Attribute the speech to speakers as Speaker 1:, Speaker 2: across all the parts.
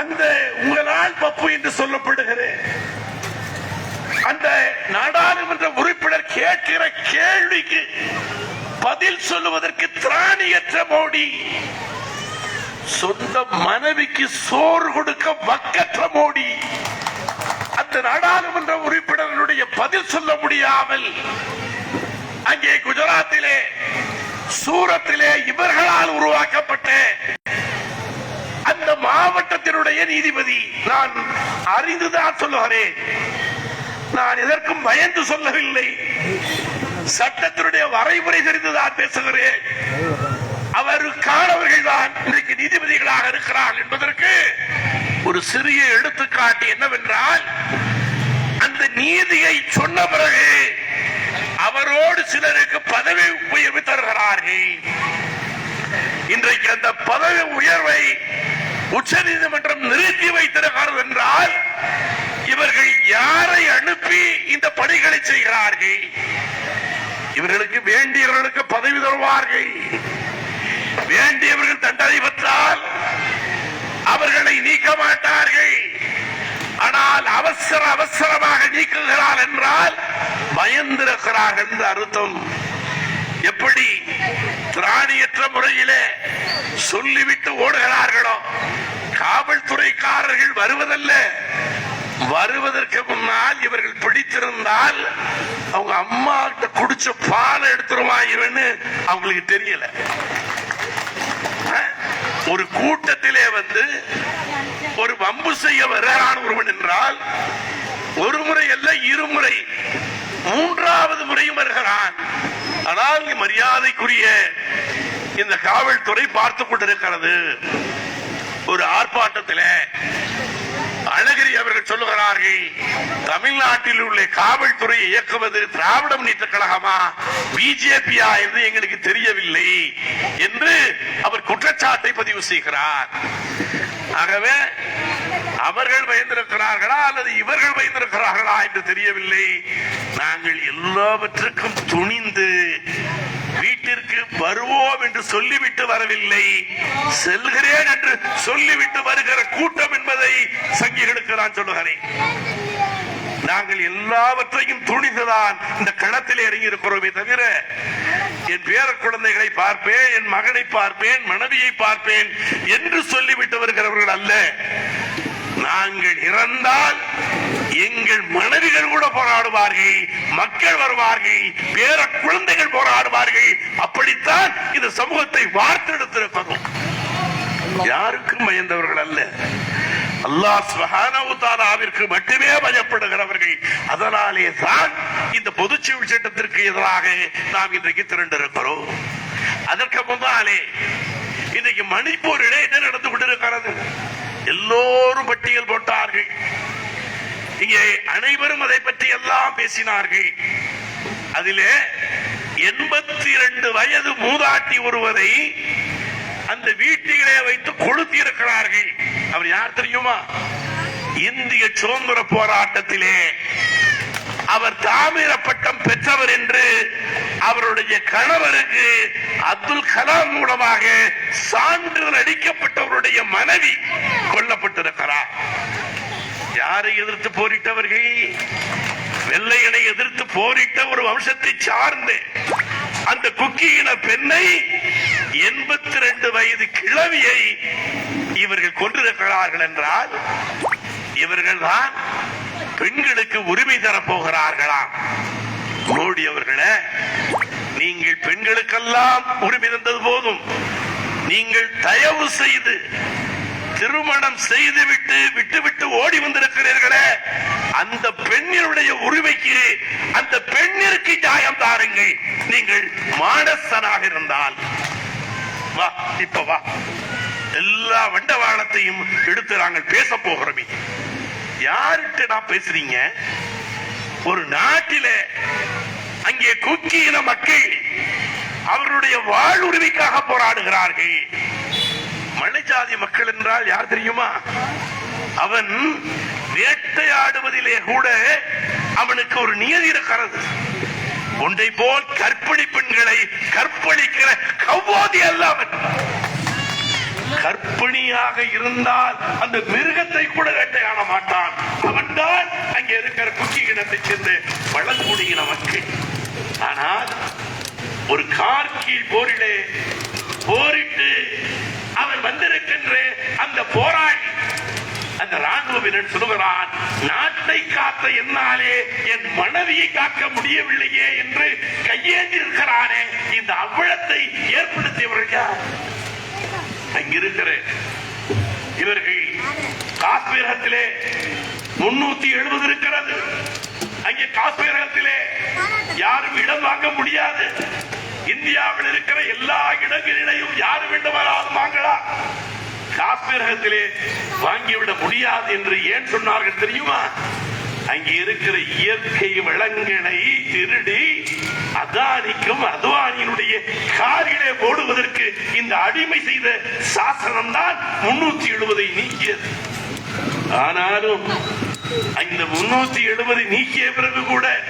Speaker 1: அந்த உங்களால் பப்பு என்று சொல்லப்படுகிறேன். அந்த நாடாளுமன்ற உறுப்பினர் கேட்கிற கேள்விக்கு பதில் சொல்லுவதற்கு திராணியற்ற மோடி சொந்த மனைவிக்கு சோறு கொடுக்க வக்கற்ற மோடி அந்த நாடாளுமன்ற உறுப்பினர்களுடைய பதில் சொல்ல முடியாமல் அங்கே குஜராத்திலே சூரத்திலே இவர்களால் உருவாக்கப்பட்ட அந்த மாவட்டத்தினுடைய நீதிபதி. நான் அறிந்துதான் சொல்லுகிறேன். நான் எதற்கும் பயந்து சொல்லவில்லை. சட்டத்தினுடைய வரைமுறை தெரிந்துதான் பேசுகிறேன். அவருக்கானவர்கள் தான் இன்றைக்கு நீதிபதிகளாக இருக்கிறார்கள் என்பதற்கு ஒரு சிறிய எடுத்துக்காட்டு என்னவென்றால் அந்த நீதியை சொன்ன பிறகு அவரோடு சிலருக்கு பதவி உயர்வு தருகிறார்கள். இன்றைக்கு அந்த பதவி உயர்வை உச்ச நீதிமன்றம் நிறுத்தி வைத்திருக்கிறது என்றால் இவர்கள் யாரை அனுப்பி இந்த பணிகளை செய்கிறார்கள்? இவர்களுக்கு வேண்டியவர்களுக்கு பதவி தருவார்கள். வேண்டியவர்கள் தண்டனை பெற்றால் அவர்களை நீக்க மாட்டார்கள். ஆனால் அவசர அவசரமாக நீக்குகிறார் என்றால் பயந்திருக்கிறார்கள் என்று அர்த்தம். எப்படி திராணியற்ற முறையிலே சொல்லிவிட்டு ஓடுகிறார்களோ? காவல்துறைக்காரர்கள் வருவதல்ல. வருவதற்கு முன்னால் இவர்கள் பிடித்திருந்தால் அவங்க அம்மா கிட்ட குடிச்ச பாலை எடுத்துருவான் இவன்னு அவங்களுக்கு தெரியல. ஒரு கூட்டத்திலே வந்து ஒரு வம்பு செய்ய வருகிறான் ஒருவன் என்றால் ஒரு முறை அல்ல இருமுறை மூன்றாவது முறையும் வருகிறான். ஆனால் மரியாதைக்குரிய இந்த காவல்துறை பார்த்துக் கொண்டிருக்கிறது. ஒரு ஆர்ப்பாட்டத்தில் அழகிரி அவர்கள் சொல்லுகிறார்கள் தமிழ்நாட்டில் உள்ள காவல்துறையை இயக்குவது திராவிட முன்னேற்ற கழகமா? பிஜேபியா என்று எங்களுக்கு தெரியவில்லை என்று அவர் குற்றச்சாட்டை பதிவு செய்கிறார். ஆகவே அவர்கள் பயந்திருக்கிறார்களா அல்லது இவர்கள் பயந்திருக்கிறார்களா? என்று தெரியவில்லை. நாங்கள் எல்லாவற்றுக்கும் துணிந்து வீட்டிற்கு வருவோம் என்று சொல்லிவிட்டு வரவில்லை. செல்கிறேன் என்று சொல்லிவிட்டு வருகிற கூட்டம் என்பதை சங்கிகளுக்கு நான் சொல்லுகிறேன். நாங்கள் எல்லாவற்றையும் துணிந்துதான் இந்த களத்தில் இறங்கி இருக்கிறோமே தவிர என் பேர குழந்தைகளை பார்ப்பேன் என் மகனை பார்ப்பேன் மனைவியை பார்ப்பேன் என்று சொல்லிவிட்டு வருகிறவர்கள் அல்ல. நாங்கள் இறந்தால் எங்கள் மனைவிகள் கூட போராடுவார்கள் மக்கள் வருவார்கள் பேர குழந்தைகள் போராடுவார்கள். அப்படித்தான் இந்த சமூகத்தை வார்த்தெடுத்திருக்கிறோம் யாருக்கும் பயந்தவர்கள் அல்ல. அல்லாஹ் மட்டுமே பயப்படுகிறவர்கள். அதனாலே தான் இந்த பொதுச்சிவில் சட்டத்திற்கு எதிராக நாம் இன்றைக்கு திரண்டிருக்கிறோம். அதற்கு முன்னாலே இன்னைக்கு மணிப்பூரிலே என்ன நடந்து கொண்டிருக்கிறது? எல்லோரும் பட்டியல் போட்டார்கள். இங்கே அனைவரும் அதை பற்றி எல்லாம் பேசினார்கள். அதிலே எண்பத்தி இரண்டு வயது மூதாட்டி ஒருவரை அந்த வீட்டிலே வைத்து கொளுத்தி இருக்கிறார்கள் அவர் யார் தெரியுமா? இந்திய சுதந்திர போராட்டத்திலே அவர் தாமிர பட்டம் பெற்றவர் என்று அவருடைய கணவருக்கு அப்துல் கலாம் மூலமாக சான்றிதழ் அளிக்கப்பட்டவருடைய மனைவி கொல்லப்பட்டிருக்கிறார். யாரை எதிர்த்து போரிட்டவர்கள்? வெள்ளையனை எதிர்த்து போரிட்ட ஒரு வம்சத்தை சார்ந்து அந்த குக்கியின பெண்ணை எண்பத்தி ரெண்டு வயது கிழவியை இவர்கள் கொண்டிருக்கிறார்கள் என்றால் இவர்கள் தான் பெண்களுக்கு உரிமை தரப்போகிறார்களாம். மோடி அவர்களே நீங்கள் பெண்களுக்கெல்லாம் உரிமை போதும். நீங்கள் தயவு செய்து திருமணம் செய்துவிட்டு விட்டுவிட்டு ஓடி வந்திருக்கிறீர்களே அந்த பெண்ணினுடைய உரிமைக்கு அந்த பெண்ணிற்கு நியாயம் தாருங்கள். நீங்கள் மானசனாக இருந்தால். வா இப்ப வா. எல்லா வண்டவாளத்தையும் எடுத்து நாங்கள் பேச போகிறோமே. யார்கிட்ட நான் பேசுறீங்க? ஒரு நாட்டிலே அங்கே குக்கியின மக்கள் அவருடைய வாழ்வுரிமைக்காக போராடுகிறார்கள். மலைஜாதி மக்கள் என்றால் யார் தெரியுமா? அவன் வேட்டையாடுவதிலே கூட அவனுக்கு ஒரு நியதி இருக்கிறது. ஒன்றை போல் கற்பிணி பெண்களை கற்பழிக்கிற கவ்வாதி அல்ல அவன். கற்பிணியாக இருந்தால் அந்த மிருகத்தை கூட வேட்டையாட மாட்டான். அவன்தான் அங்கே இருக்கிற குக்கி இனத்தை சேர்ந்து பழங்குடியின மக்கள். ஆனால் ஒரு கார்கீழ் போரிலே போரிட்டு அவன் வந்திருக்கின்ற அந்த போராளி அந்த ராணுவ வீரன் சொல்லுகிறான் நாட்டை காத்த என்னாலே என் மனைவியை காக்க முடியவில்லையே என்று கையேந்தி இருக்கிறானே இந்த அவ்வளத்தை ஏற்படுத்தியவர்கள் யார்? அங்கிருக்கிற இவர்கள் காஷ்மீரத்திலே முன்னூத்தி எழுபது இருக்கிறது. அங்கே காஷ்மீரத்திலே யாரும் இடம் வாங்க முடியாது. இந்தியாவில் இருக்கிற எல்லா இடங்களிலையும் யாரு வேண்டுமானாலும் வாங்கலாம். காஷ்மீரத்திலே வாங்கிவிட முடியாது என்று ஏன் சொன்னார்கள் தெரியுமா? அங்கே இருக்கிற இயற்கை வளங்களை திருடி அதானிக்கும் அத்வானியினுடைய காரிலே போடுவதற்கு இந்த அடிமை செய்த சாசனம் தான் முன்னூத்தி எழுபதை நீக்கியது. ஆனாலும் இந்த முன்னூத்தி எழுபது நீக்கிய பிறகு கூட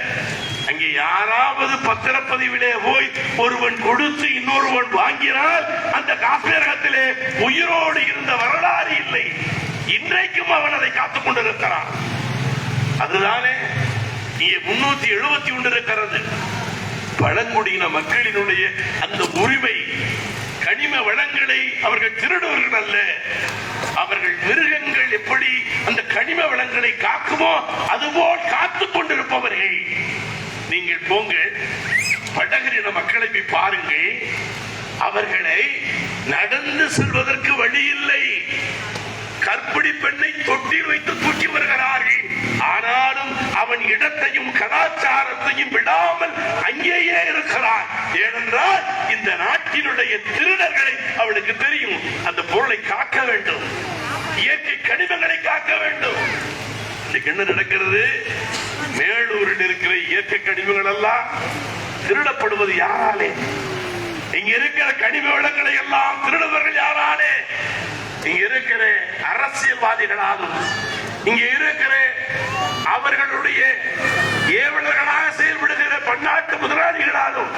Speaker 1: அங்கே யாராவது பத்திரப்பதிவிலே போய் ஒருவன் கொடுத்து இன்னொருவன் வாங்கினால் அந்த காப்பீரகத்திலே உயிரோடு இருந்த வரலாறு இல்லை. இன்றைக்கும் அவன் அதை காத்துக் கொண்டிருக்கிறான். அதுதானே நீ முன்னூத்தி எழுபத்தி ஒன்று இருக்கிறது. பழங்குடியின மக்களினுடைய அந்த உரிமை கனிம வளங்களை அவர்கள் திருடுவர்கள் அல்ல. அவர்கள் மிருகங்கள் எப்படி அந்த கனிம வளங்களை காக்குமோ அதுபோல் காத்துக் கொண்டிருப்பவர்கள். நீங்கள் போங்கள் படகரின மக்களை போய் பாருங்கள். அவர்களை நடந்து செல்வதற்கு வழி இல்லை. கற்பிணி பெண்ணை தொட்டில் வைத்து தூக்கி வருகிறார்கள் ஆனாலும் அவன் இடத்தையும் கலாச்சாரத்தையும் விடாமல் அங்கேயே இருக்கிறான். ஏனென்றால் இந்த நாட்டினுடைய திருடர்களை அவனுக்கு தெரியும். அந்த பொருளை காக்க வேண்டும். இயற்கை கனிமங்களை காக்க வேண்டும். இன்னைக்கு என்ன நடக்கிறது? மேலூரில் இருக்கிற இயற்கை கனிமங்கள் எல்லாம் திருடப்படுவது யாராலே? இங்க இருக்கிற கனிம வளங்களை எல்லாம் திருடுவர்கள் யாராலே? இங்க இருக்கிற அரசியல்வாதிகளாலும் இங்க இருக்கிற அவர்களுடைய ஏவலர்களாக செயல்படுகிற பன்னாட்டு முதலாளிகளாலும்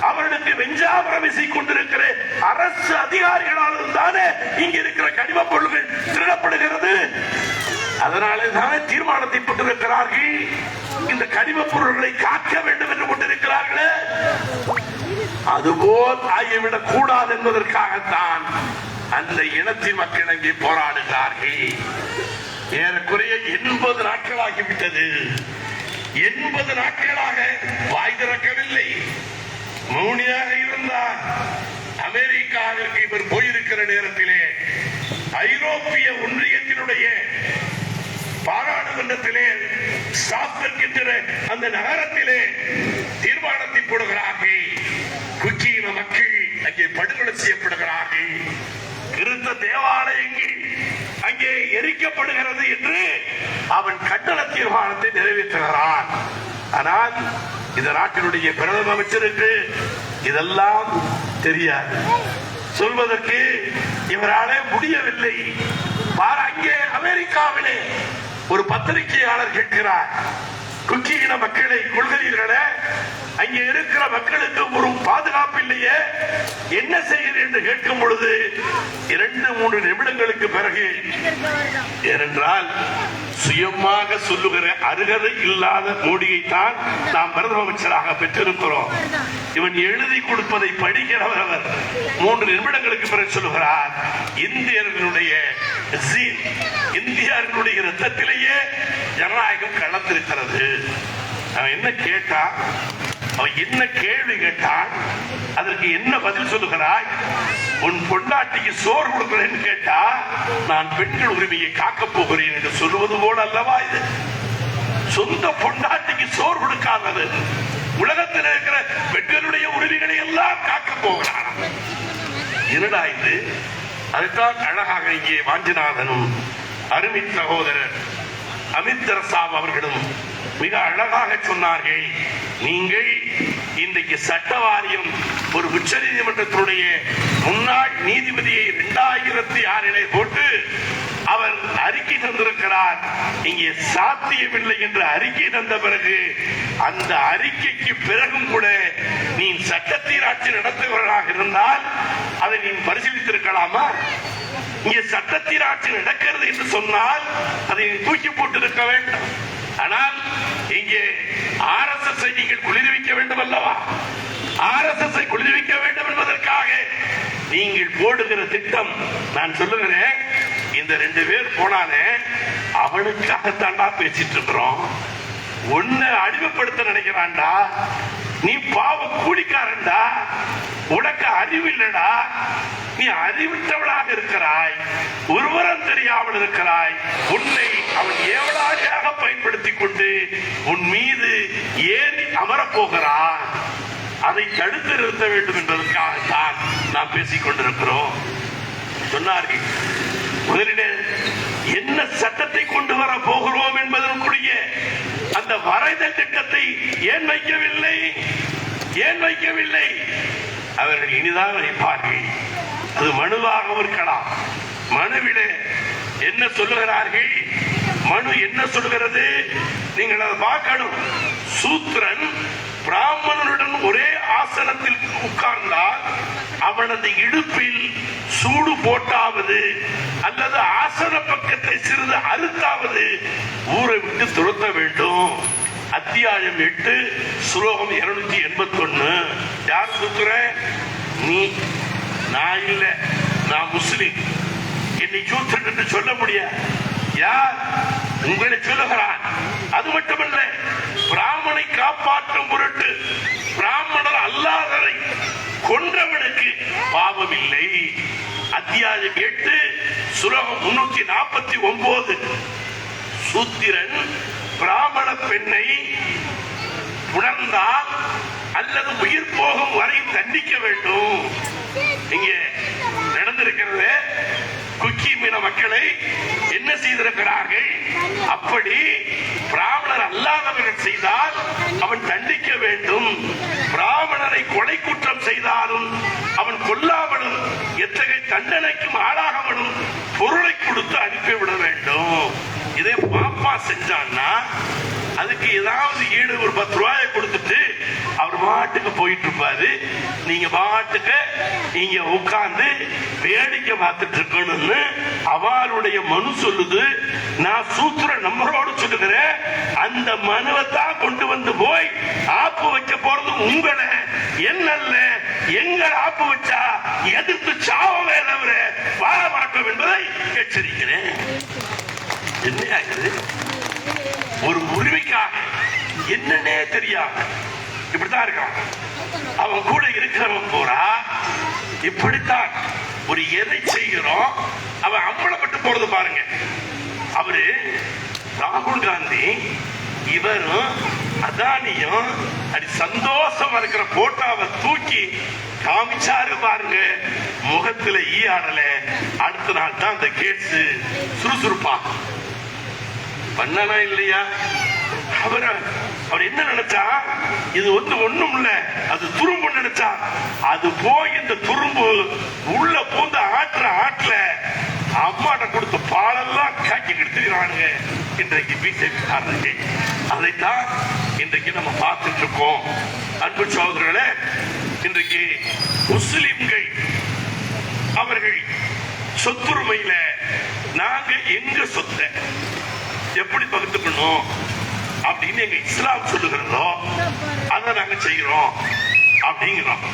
Speaker 1: அவர்களுக்கு வெஞ்சாபுரம் கொண்டிருக்கிற அரசு அதிகாரிகளாலும் தானே இங்க இருக்கிற கனிம பொருள்கள் திருடப்படுகிறது. அதனாலே தானே தீர்மானத்தை போட்டிருக்கிறார்கள். இந்த கனிம பொருள்களை காக்க வேண்டும் என்று கொண்டிருக்கிறார்களே. அதுபோல் ஆகிவிடக் கூடாது என்பதற்காகத்தான் அந்த இனத்தின் மக்களங்கி போராடுகிறார்கள் ஏறக்குறைய எண்பது நாட்களாகிவிட்டது. எண்பது நாட்களாக வாய் திறக்கவில்லை. மௌனியாக இருந்தார். அமெரிக்காவிற்கு இவர் போயிருக்கிற நேரத்திலே ஐரோப்பிய ஒன்றியத்தினுடைய பாராளுமன்றத்திலே ஸ்டாஸ்பர்க் அந்த நகரத்திலே தீர்மானத்தை போடுகிறார்கள். குச்சியின மக்கள் அங்கே படுகொலை செய்யப்படுகிறார்கள். கிறிஸ்த தேவாலயங்கள் அங்கே எரிக்கப்படுகிறது என்று அவன் கண்டன தீர்மானத்தை நிறைவேற்றுகிறான். ஆனால் இந்த நாட்டினுடைய பிரதம அமைச்சருக்கு இதெல்லாம் தெரியாது. சொல்வதற்கு இவராலே முடியவில்லை. அங்கே அமெரிக்காவிலே ஒரு பத்திரிகையாளர் கேட்கிறார். குக்கியின மக்களை கொள்கிறீர்களே அங்கே இருக்கிற மக்களுக்கு ஒரு பாதுகாப்பு இல்லையே. என்ன செய்கிறேன் என்று கேட்கும் பொழுது இரண்டு மூன்று நிமிடங்களுக்கு பிறகு ஏனென்றால் சுயமாக சொல்லுகிற அருகதை இல்லாத மோடியை தான் நாம் பிரதம அமைச்சராக பெற்றிருக்கிறோம். இவன் எழுதி கொடுப்பதை படிக்கிறவர் அவர். மூன்று நிமிடங்களுக்கு பிறகு சொல்லுகிறார் இந்தியர்களுடைய இந்தியர்களுடைய ரத்தத்திலேயே ஜனநாயகம் கலந்திருக்கிறது அவன் என்ன கேட்டான் அவன் என்ன கேள்வி கேட்டான் அதற்கு என்ன பதில் சொல்லுகிறாய்? உன் பொண்டாட்டிக்கு சோறு கொடுக்கிறேன்னு கேட்டா நான் பெண்கள் உரிமையை காக்கப் போகிறேன் என்று சொல்லுவது போல அல்லவா இது? சொந்த பொண்டாட்டிக்கு சோறு கொடுக்காதது. உலகத்தில் இருக்கிற பெண்களுடைய உரிமைகளை எல்லாம் காக்க போகிறான். என்னடா இது? அதுதான் அழகாக இங்கே வாஞ்சிநாதனும் அருமை சகோதரர் அமித்தரசாம் அவர்களும் மிக அழகாக சொன்னார்கள் நீங்கள் இன்றைக்கு சட்ட வாரியம் ஒரு உச்ச நீதிமன்றத்தினுடைய முன்னாள் நீதிபதியை இரண்டாயிரத்தி ஆறிலே போட்டு அவர் அறிக்கை தந்திருக்கிறார். இங்கே சாத்தியமில்லை என்று அறிக்கை தந்த பிறகு அந்த அறிக்கைக்கு பிறகும் கூட நீ சட்டத்தீராட்சி நடத்துகிறவராக இருந்தால் அதை நீ பரிசீலித்திருக்கலாமா? இங்கே ஆட்சி நடக்கிறது என்று சொன்னால் அதை தூக்கி போட்டு இருக்க வேண்டும். ஆனால் இங்கே ஆர் எஸ் எஸ் நீங்கள் குளிர்விக்க வேண்டும் அல்லவா? ஆர் எஸ் எஸ் குளிர்விக்க வேண்டும் என்பதற்காக நீங்கள் போடுகிற திட்டம் நான் சொல்லுகிறேன் இந்த ரெண்டு பேர் போனாலே அவனுக்காகத்தாண்டா பேசிட்டு இருக்கிறோம். உன்னை அடிமைப்படுத்த நினைக்கிறான்டா நீ பாவ கூலிக்காரன்டா. உனக்கு அறிவு இல்லடா நீ அறிவித்தவளாக இருக்கிறாய். ஒருவரம் தெரியாமல் இருக்கிறாய். உன்னை அவன் ஏவலாக பயன்படுத்திக் கொண்டு உன் மீது ஏறி அமரப்போகிறான் அதை தடுத்து நிறுத்த வேண்டும் என்பதற்காகத்தான் நாம் பேசிக் கொண்டிருக்கிறோம். சொன்னார்கள் முதலிட என்ன சட்டத்தை கொண்டு வர போகிறோம் என்பதற்குரிய அந்த வரைதல் திட்டத்தை ஏன் வைக்கவில்லை? ஏன் வைக்கவில்லை? அவர்கள் இனிதான் வைப்பார்கள் அது மனுவாகவும் இருக்கலாம். மனுவிலே என்ன சொல்லுகிறார்கள்? மனு என்ன சொல்லுகிறது? நீங்கள் அதை பார்க்கணும். சூத்திரன் பிராமணனுடன் ஒரே ஆசனத்தில் உட்கார்ந்தால் அவனது இடுப்பில் சூடு போட்டாவது அல்லது ஆசன பக்கத்தை சிறிது அறுத்தாவது ஊரை விட்டு துரத்த வேண்டும். அத்தியாயம் எட்டு ஸ்லோகம் இருநூத்தி எண்பத்தி ஒண்ணு யார் சுத்துற? நீ. நான் இல்ல. நான் முஸ்லிம். என்னை சூத்திரன் என்று சொல்ல முடியாது. யார்? உங்களை சொல்லுகிறான். அது மட்டுமல்ல பிராமணை காப்பாற்றும் பொருட்டு பிராமணர் அல்லாதரை கொன்றவனுக்கு பாவம் இல்லை அத்தியாயம் எட்டு சுலகம் முன்னூத்தி நாற்பத்தி ஒன்பது. சூத்திரன் பிராமண பெண்ணை உணர்ந்தால் அல்லது உயிர் போகும் வரை தண்டிக்க வேண்டும். இங்கே நடந்திருக்கிறது குக்கி மீன மக்களை என்ன செய்திருக்கிறார்கள்? அப்படி பிராமணர் அல்லாதவர்கள் செய்தால் அவன் தண்டிக்க வேண்டும். பிராமணரை கொலை குற்றம் செய்தாலும் அவன் கொல்லாமலும் எத்தகைய தண்டனைக்கும் ஆளாகவனும் பொருளை கொடுத்து அனுப்பிவிட வேண்டும். இதே பாப்பா செஞ்சான்னா அதுக்கு ஏதாவது ஈடு ஒரு பத்து ரூபாயை கொடுத்துட்டு பாட்டுக்கு போயிட்டு இருப்பாரு நீங்க பாட்டுக்கு நீங்க உட்கார்ந்து வேடிக்கை பார்த்துட்டு இருக்கணும்னு அவளுடைய மனு சொல்லுது. நான் சூத்திர நம்பரோடு சொல்லுகிறேன். அந்த மனுவை தான் கொண்டு வந்து போய் ஆப்பு வைக்க போறது உங்களை. என்னல்ல எங்கள் ஆப்பு வச்சா எதிர்த்து சாவமே தவிர வாழ மாட்டோம் என்பதை எச்சரிக்கிறேன். என்ன ஆகுது ஒரு உரிமைக்காக. என்னன்னே தெரியாம. இப்படித்தான் இருக்கான் அவன் கூட இருக்கிறவன் பூரா இப்படித்தான். ஒரு எதை செய்கிறோம் அவன் அம்பலப்பட்டு போறது பாருங்க. அவரு ராகுல் காந்தி இவரும் அதானியும் அது சந்தோஷமா இருக்கிற போட்டோவை தூக்கி காமிச்சாரு பாருங்க. முகத்துல ஈ ஆடல. அடுத்த நாள் தான் அந்த கேஸ் சுறுசுறுப்பா. பண்ணனா இல்லையா? அவரை? அவர் என்ன நினைச்சா? இது வந்து ஒண்ணும் இல்ல. அது துரும்பு நினைச்சா. அது போய் இந்த துரும்பு உள்ள பூந்து ஆட்டுற ஆட்டுல அம்மாட்ட கொடுத்த பாலெல்லாம் காக்கி கெடுத்துக்கிறானுங்க. இன்றைக்கு பிஜேபி காரணங்க அதைத்தான் இன்றைக்கு நம்ம பார்த்துட்டு இருக்கோம். அன்பு சகோதரர்களே இன்றைக்கு முஸ்லிம்கள் அவர்கள் சொத்துரிமையில நாங்க எங்க சொத்தை எப்படி பகிர்ந்துக்கணும்? அப்படின்னு எங்க இஸ்லாம் சொல்லுகிறதோ அதை நாங்க செய்யறோம் அப்படிங்கிறோம்.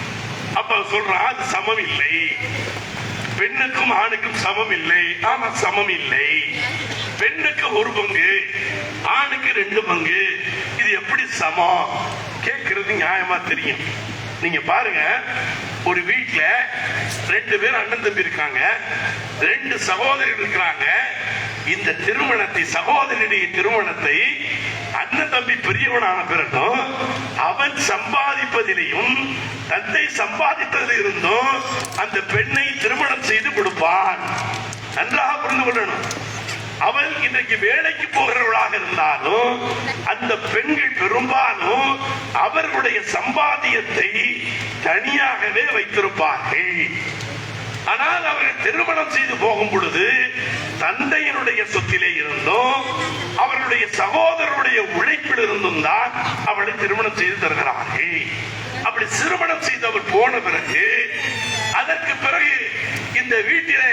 Speaker 1: அப்ப சொல்றான் அது சமம் இல்லை. பெண்ணுக்கும் ஆணுக்கும் சமம் இல்லை. ஆமா சமம் இல்லை. பெண்ணுக்கு ஒரு பங்கு ஆணுக்கு ரெண்டு பங்கு. இது எப்படி சமம்? கேட்கறது நியாயமா தெரியும். நீங்க பாருங்க ஒரு வீட்டுல ரெண்டு பேர் அண்ணன் தம்பி இருக்காங்க ரெண்டு சகோதரிகள் இருக்கிறாங்க. இந்த திருமணத்தை சகோதரனுடைய திருமணத்தை அண்ணன் தம்பி பெரியவனான பிறகும் அவன் சம்பாதிப்பதிலையும் தந்தை சம்பாதித்ததில் இருந்தும் அந்த பெண்ணை திருமணம் செய்து கொடுப்பான். நன்றாக புரிந்து கொள்ளணும். அவள் இன்றைக்கு வேலைக்கு போகிறவளாக இருந்தாலும் அந்த பெண்கள் பெரும்பாலும் அவர்களுடைய சம்பாத்தியத்தை தனியாகவே வைத்திருப்பார்கள். ஆனால் அவர்கள் திருமணம் செய்து போகும் பொழுது தந்தையினுடைய சொத்திலே இருந்தும் அவருடைய சகோதரருடைய உழைப்பில் இருந்தும் தான் அவளை திருமணம் செய்து தருகிறார்கள். அப்படி திருமணம் செய்து அவர் போன பிறகு அதற்கு பிறகு இந்த வீட்டிலே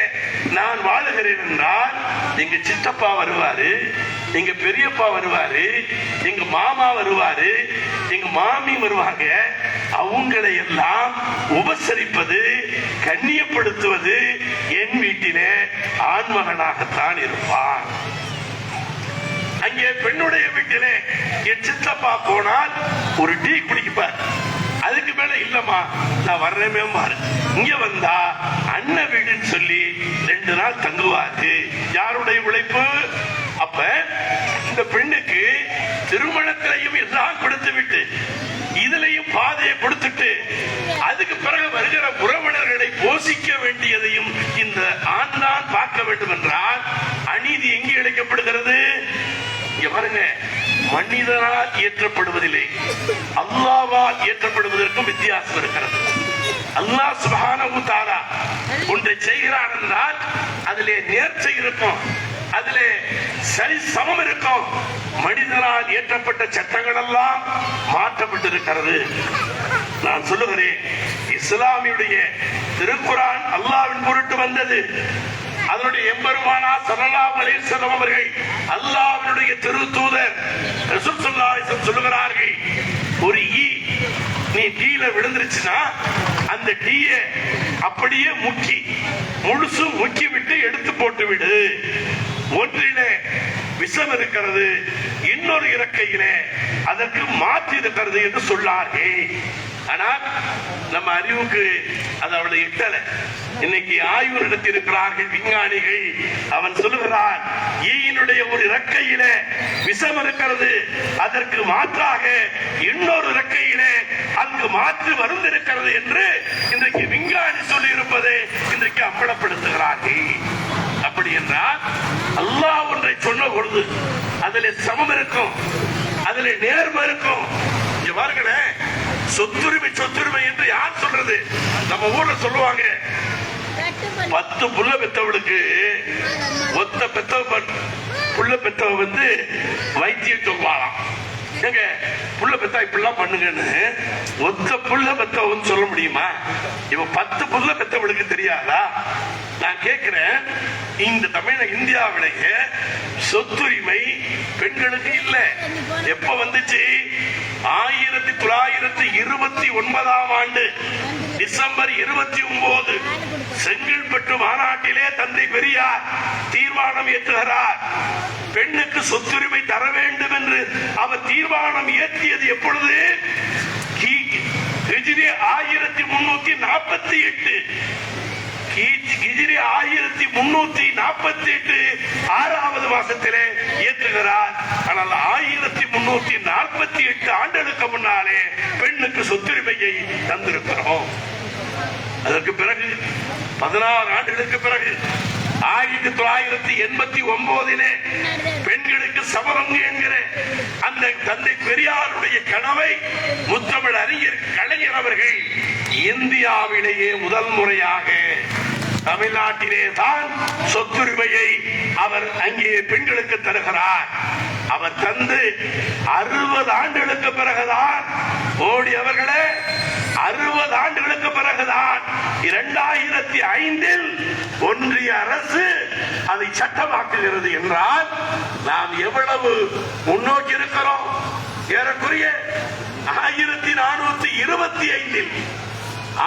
Speaker 1: நான் வாழுகிறேன் என்றால் எங்க சித்தப்பா வருவாரு எங்க பெரியப்பா வருவாரு எங்க மாமா வருவாரு எங்க மாமி வருவாங்க அவங்களை எல்லாம் உபசரிப்பது கண்ணியப்படுத்துவது என் வீட்டிலே ஆண்மகனாகத்தான் இருப்பான். அங்கே பெண்ணுடைய வீட்டிலே என் சித்தப்பா போனால் ஒரு டீ குடிப்பார். அதுக்கு மேல இல்லம்மா நான் வர்றேமே பாரு. இங்க வந்தா அண்ணன் வீடுன்னு சொல்லி ரெண்டு நாள் தங்குவாரு. யாருடைய உழைப்பு? அப்ப இந்த பெண்ணுக்கு திருமணத்திலையும் எல்லாம் கொடுத்து விட்டு பாதையை கொடுத்துட்டு அதுக்கு பிறகு வருகிற உறவினர்களை போஷிக்க வேண்டியதையும் இந்த ஆண் தான் பார்க்க வேண்டும் என்றால் அநீதி எங்கே இழைக்கப்படுகிறது? இங்க பாருங்க மனிதனால் இயற்றப்படுவதில்லை அல்லாவால் இயற்றப்படுவதற்கும் வித்தியாசம் இருக்கிறது. அல்லாஹ் சுப்ஹானஹு தஆலா ஒன்றை செய்கிறான் என்றால் அதிலே நேர்ச்சை இருக்கும். அதிலே சரி சமம் இருக்கும். மனிதனால் இயற்றப்பட்ட சட்டங்கள் எல்லாம் மாற்றப்பட்டிருக்கிறது. நான் சொல்லுகிறேன் இஸ்லாமியுடைய திருக்குரான் அல்லாவின் பொருட்டு வந்தது. அதனுடைய எம்பெருமானா ஸல்லல்லாஹு அலைஹி அவர்கள் அல்லாவினுடைய திருத்தூதர் தூதர் சொல்லுகிறார்கள் ஒரு ஈ நீ டீல விழுந்துருச்சுன்னா அந்த டீய அப்படியே முக்கி முழுசு முக்கி விட்டு எடுத்து போட்டு விடு. ஒன்றிலே விஷம் இருக்கிறது இன்னொரு இறக்கையிலே அதற்கு மாற்றி இருக்கிறது என்று சொன்னார்கள் ஆனால் நம்ம அறிவுக்கு அது அவளை இட்டல இன்னைக்கு ஆய்வு நடத்தி இருக்கிறார்கள் விஞ்ஞானிகள். அவன் சொல்லுகிறான் ஈயினுடைய ஒரு இறக்கையிலே விஷம் இருக்கிறது அதற்கு மாற்றாக இன்னொரு இறக்கையிலே அங்கு மாற்று மருந்து இருக்கிறது என்று இன்றைக்கு விஞ்ஞானி சொல்லி இருப்பதை இன்றைக்கு அம்பலப்படுத்துகிறார்கள். அப்படி என்றால் அல்லாஹ் ஒன்றை சொன்ன பொழுது அதிலே சமம் இருக்கும் அதுல நேர்மை இருக்கும். இங்க பாருங்களேன் சொத்துரிமை சொத்துரிமை என்று யார் சொல்றது? நம்ம ஊர்ல சொல்லுவாங்க பத்து புள்ள பெத்தவளுக்கு ஒத்த பெத்தவ புள்ள பெத்தவ வந்து வைத்தியம் சொல்வாளாம் ஏங்க புள்ள பெத்தா இப்படிலாம் பண்ணுங்கன்னு ஒத்த புள்ள பெத்தவன்னு சொல்ல முடியுமா? இவ பத்து புள்ள பெத்தவளுக்கு தெரியாதா? நான் கேட்கிறேன் இந்த தமிழ இந்தியாவிலேயே சொத்துரிமை பெண்களுக்கு இல்ல. எப்ப வந்துச்சு? ஆயிரத்தி தொள்ளாயிரத்தி இருபத்தி ஒன்பதாம் ஆண்டு டிசம்பர் இருபத்தி ஒன்பது. செங்கல்பட்டு மாநாட்டிலே தந்தை பெரியார் தீர்மானம் ஏற்றுகிறார் பெண்ணுக்கு சொத்துரிமை தர வேண்டும் என்று அவர் தீர்மானம் இயற்றியது எப்பொழுது? ஆயிரத்தி முன்னூத்தி நாற்பத்தி எட்டு. கிஜிரி ஆயிரத்தி முன்னூத்தி நாற்பத்தி எட்டு ஆறாவது மாசத்திலே ஏற்றுகிறார் ஆனால் ஆயிரத்தி முன்னூத்தி நாற்பத்தி எட்டு ஆண்டுகளுக்கு முன்னாலே பெண்ணுக்கு சொத்துரிமையை தந்திருக்கிறோம். அதற்கு பிறகு பதினாறு ஆண்டுகளுக்கு பிறகு ஆயிரத்தி தொள்ளாயிரத்தி எண்பத்தி ஒன்பதிலே பெண்களுக்கு சமரம் என்கிற அந்த தந்தை பெரியாருடைய கனவை முத்தமிழ் அறிஞர் கலைஞர் அவர்கள் இந்தியாவிலேயே முதல் முறையாக தமிழ்நாட்டிலே தான் சொத்துரிமையை அவர் அங்கே பெண்களுக்கு தருகிறார். அவர் தந்து அறுபது ஆண்டுகளுக்கு பிறகுதான் மோடி அவர்களே அறுபது ஆண்டுகளுக்கு பிறகுதான் இரண்டாயிரத்தி ஐந்தில் ஒன்றிய அரசு அதை சட்டமாக்குகிறது என்றால் நாம் எவ்வளவு முன்னோக்கி இருக்கிறோம்? ஏறக்குறைய ஆயிரத்தி நானூத்தி இருபத்தி ஐந்தில்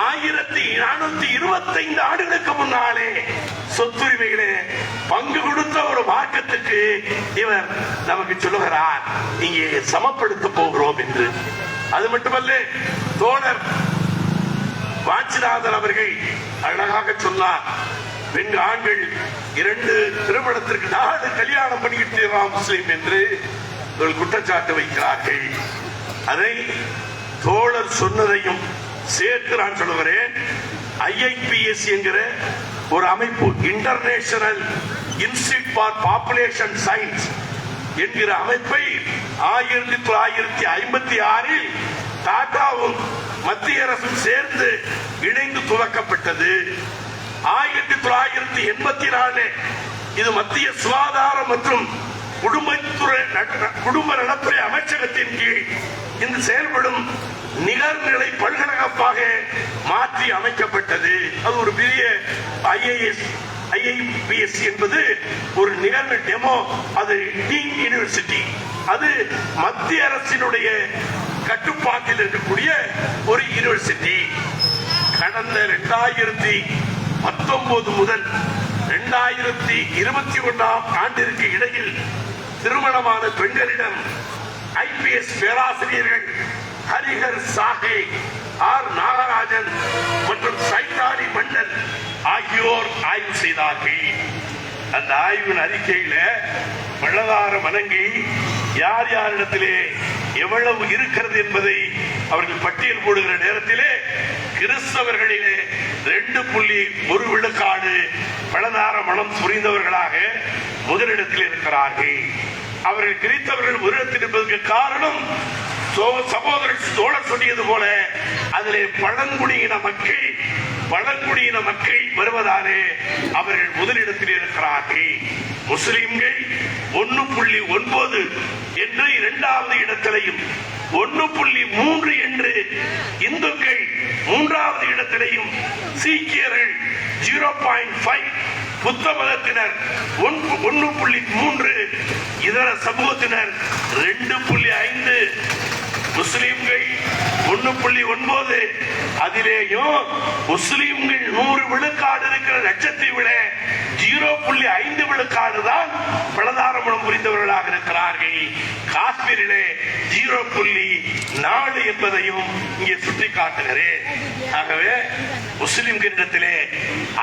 Speaker 1: ஆயிரத்தி நானூத்தி இருபத்தி ஐந்து ஆண்டுகளுக்கு முன்னாலே சொத்துரிமைகளே பங்கு கொடுத்த ஒரு மார்க்கத்துக்கு இவர் நமக்கு சொல்லுகிறார் இங்கே சமப்படுத்த போகிறோம் என்று. அது மட்டுமல்ல தோழர் வாஞ்சிநாதன் அவர்கள் அழகாக சொன்னார் பெண் ஆண்கள் இரண்டு திருமணத்திற்கு நாலு கல்யாணம் பண்ணிக்கிட்டு முஸ்லீம் என்று ஒரு குற்றச்சாட்டு வைக்கிறார்கள். அதை தோழர் சொன்னதையும் சேர்த்து நான் சொல்லுகிறேன் ஐஐபிஎஸ் என்கிற ஒரு அமைப்பு international institute for population science என்கிற அமைப்பை ஆயிரத்தி தொள்ளாயிரத்தி ஐம்பத்தி ஆறில் டாடாவும் மத்திய அரசும் சேர்ந்து இணைந்து துவக்கப்பட்டது. ஆயிரத்தி தொள்ளாயிரத்தி எண்பத்தி நாலு இது மத்திய சுகாதார மற்றும் குடும்பத்துறை குடும்ப நலத்துறை அமைச்சகத்தின் கீழ் இன்று செயல்படும் நிகர்நிலை பல்கழகமாக மாற்றி அமைக்கப்பட்டது. அது ஒரு பெரிய ஐஏஎஸ் ஐஐபிஎஸ் என்பது ஒரு நிகழ்வு டெமோ அது டீம் யூனிவர்சிட்டி அது மத்திய அரசினுடைய கட்டுப்பாட்டில் இருக்கக்கூடிய ஒரு யூனிவர்சிட்டி கடந்த இரண்டாயிரத்தி பத்தொன்பது முதல் இரண்டாயிரத்தி இருபத்தி ஒன்றாம் ஆண்டிற்கு இடையில் திருமணமான பெண்களிடம் ஐபிஎஸ் பேராசிரியர்கள் ஹரிஹர் சாஹே ஆர் நாகராஜன் மற்றும் சைதாரி மண்டல் ஆகியோர் ஆய்வு செய்தார்கள். அந்த ஆய்வின் அறிக்கையில வெள்ளதார வணங்கி யார் யாரிடத்திலே எவ்வளவு இருக்கிறது என்பதை அவர்கள் பட்டியல் போடுகிற நேரத்திலே கிறிஸ்தவர்களிலே ரெண்டு புள்ளி ஒரு விழுக்காடு பலதார மனம் புரிந்தவர்களாக முதலிடத்தில் இருக்கிறார்கள். அவர்கள் கிறிஸ்தவர்கள் முதலிடத்தில் இருப்பதற்கு காரணம் சகோதரர் தோழர் சொல்லியது போல அதிலே பழங்குடியின மக்கள் பழங்குடியின மக்கள் வருவதாலே அவர்கள் முதலிடத்தில் இருக்கிறார்கள். முஸ்லிம்கள் ஒன்னு புள்ளி ஒன்பது என்று இரண்டாவது இடத்திலையும் ஒன்னு புள்ளி மூன்று என்று இந்துக்கள் மூன்றாவது இடத்திலையும் சீக்கியர்கள் ஜீரோ பாயிண்ட் ஃபைவ் புத்த மதத்தினர் ஒன்று- புள்ளி மூன்று இதர சமூகத்தினர் ரெண்டு புள்ளி ஐந்து ஒன்னு புள்ளி ஒன்பது. அதிலேயும் முஸ்லீம்கள் நூறு விழுக்காடு இருக்கிற லட்சத்தை விட ஜீரோ புள்ளி ஐந்து விழுக்காடு தான் பலதாரமணம் புரிந்தவர்களாக இருக்கிறார்கள். காஷ்மீரிலே ஜீரோ புள்ளி நாலு என்பதையும் இங்கே சுட்டி காட்டுகிறேன் ஆகவே முஸ்லிம் கிண்டத்திலே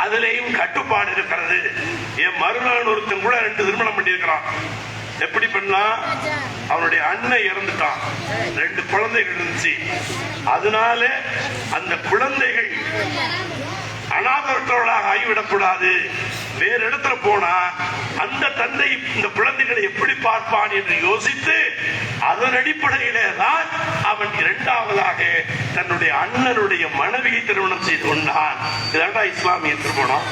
Speaker 1: அதிலேயும் கட்டுப்பாடு இருக்கிறது. என் மறுநாள் ஒருத்தன் கூட ரெண்டு திருமணம் பண்ணியிருக்கிறான். எப்படி பண்ணா? அவனுடைய அண்ணன் இறந்துட்டான். ரெண்டு குழந்தைகள் இருந்துச்சு. அதனால அந்த குழந்தைகள் அனாதரற்றவர்களாக ஆகிவிடக்கூடாது. வேற இடத்துல போனா அந்த தந்தை இந்த குழந்தைகளை எப்படி பார்ப்பான் என்று யோசித்து அதன் அடிப்படையிலே தான் அவன் இரண்டாவதாக தன்னுடைய அண்ணனுடைய மனைவியை திருமணம் செய்து கொண்டான். இதாண்டா இஸ்லாமிய திருமணம்?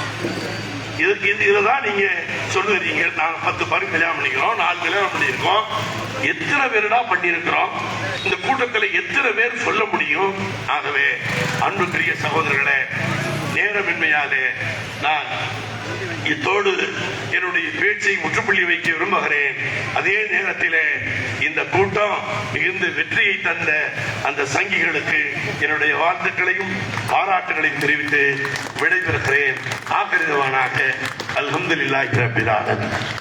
Speaker 1: இதுக்கு இது இதுதான் நீங்க சொல்லுறீங்க நாங்க பத்து பேருக்கு கல்யாணம் பண்ணிக்கிறோம் நாலு கல்யாணம் பண்ணியிருக்கோம். எத்தனை பேருடா பண்ணியிருக்கிறோம்? இந்த கூட்டத்தில் எத்தனை பேர் சொல்ல முடியும்? ஆகவே அன்புக்குரிய சகோதரர்களே நேரமின்மையாலே நான் இத்தோடு என்னுடைய பேச்சை முற்றுப்புள்ளி வைக்க விரும்புகிறேன். அதே நேரத்திலே இந்த கூட்டம் மிகுந்த வெற்றியை தந்த அந்த சங்கிகளுக்கு என்னுடைய வாழ்த்துக்களையும் பாராட்டுகளையும் தெரிவித்து விடைபெறுகிறேன். ஆக்கிரதவானாக அல்ஹம்துலில்லாஹி ரப்பில் ஆலமீன்.